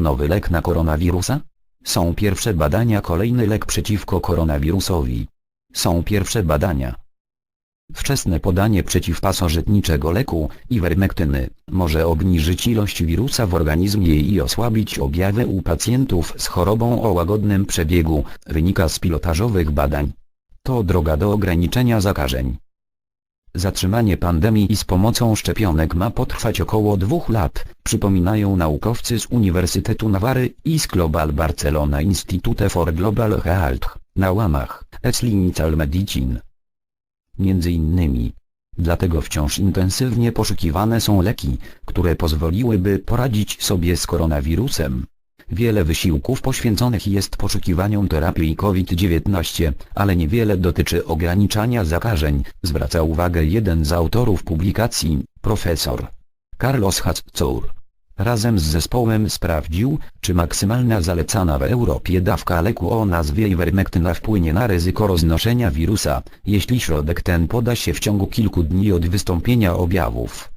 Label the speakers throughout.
Speaker 1: Nowy lek na koronawirusa? Są pierwsze badania kolejny lek przeciwko koronawirusowi. Są pierwsze badania. Wczesne podanie przeciwpasożytniczego leku, iwermektyny, może obniżyć ilość wirusa w organizmie i osłabić objawy u pacjentów z chorobą o łagodnym przebiegu, wynika z pilotażowych badań. To droga do ograniczenia zakażeń. Zatrzymanie pandemii z pomocą szczepionek ma potrwać około dwóch lat, przypominają naukowcy z Uniwersytetu Nawary i z Global Barcelona Institute for Global Health, na łamach Clinical Medicine. Między innymi. Dlatego wciąż intensywnie poszukiwane są leki, które pozwoliłyby poradzić sobie z koronawirusem. Wiele wysiłków poświęconych jest poszukiwaniom terapii COVID-19, ale niewiele dotyczy ograniczania zakażeń, zwraca uwagę jeden z autorów publikacji, profesor Carlos Hatzour. Razem z zespołem sprawdził, czy maksymalna zalecana w Europie dawka leku o nazwie ivermectina wpłynie na ryzyko roznoszenia wirusa, jeśli środek ten poda się w ciągu kilku dni od wystąpienia objawów.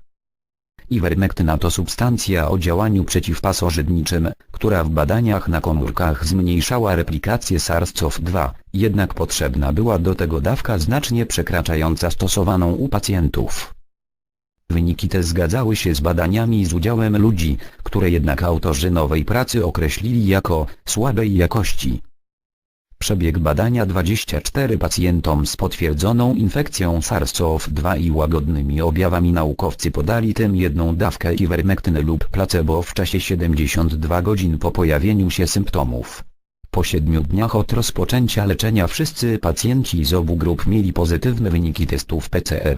Speaker 1: Ivermectina to substancja o działaniu przeciwpasożytniczym, która w badaniach na komórkach zmniejszała replikację SARS-CoV-2, jednak potrzebna była do tego dawka znacznie przekraczająca stosowaną u pacjentów. Wyniki te zgadzały się z badaniami z udziałem ludzi, które jednak autorzy nowej pracy określili jako słabej jakości. Przebieg badania 24 pacjentom z potwierdzoną infekcją SARS-CoV-2 i łagodnymi objawami naukowcy podali tym jedną dawkę ivermektyny lub placebo w czasie 72 godzin po pojawieniu się symptomów. Po 7 dniach od rozpoczęcia leczenia wszyscy pacjenci z obu grup mieli pozytywne wyniki testów PCR.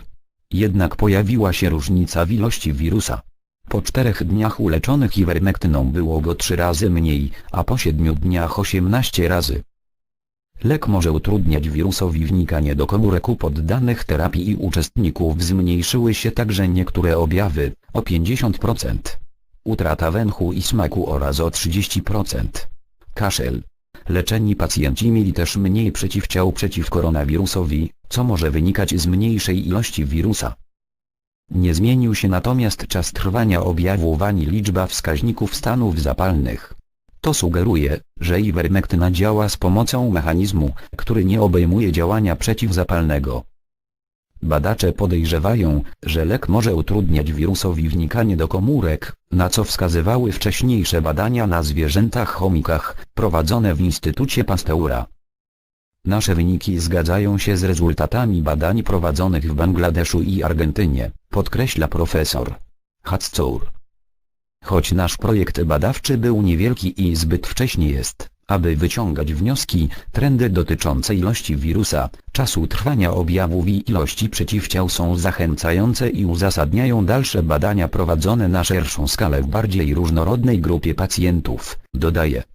Speaker 1: Jednak pojawiła się różnica w ilości wirusa. Po czterech dniach uleczonych ivermektyną było go 3 razy mniej, a po 7 dniach 18 razy. Lek może utrudniać wirusowi wnikanie do komórek u poddanych terapii i uczestników zmniejszyły się także niektóre objawy, o 50%. Utrata węchu i smaku oraz o 30%. Kaszel. Leczeni pacjenci mieli też mniej przeciwciał przeciw koronawirusowi, co może wynikać z mniejszej ilości wirusa. Nie zmienił się natomiast czas trwania objawów ani liczba wskaźników stanów zapalnych. To sugeruje, że ivermektyna działa z pomocą mechanizmu, który nie obejmuje działania przeciwzapalnego. Badacze podejrzewają, że lek może utrudniać wirusowi wnikanie do komórek, na co wskazywały wcześniejsze badania na zwierzętach chomikach, prowadzone w Instytucie Pasteura. Nasze wyniki zgadzają się z rezultatami badań prowadzonych w Bangladeszu i Argentynie, podkreśla profesor Hatzour. Choć nasz projekt badawczy był niewielki i zbyt wcześnie jest, aby wyciągać wnioski, trendy dotyczące ilości wirusa, czasu trwania objawów i ilości przeciwciał są zachęcające i uzasadniają dalsze badania prowadzone na szerszą skalę w bardziej różnorodnej grupie pacjentów, dodaje.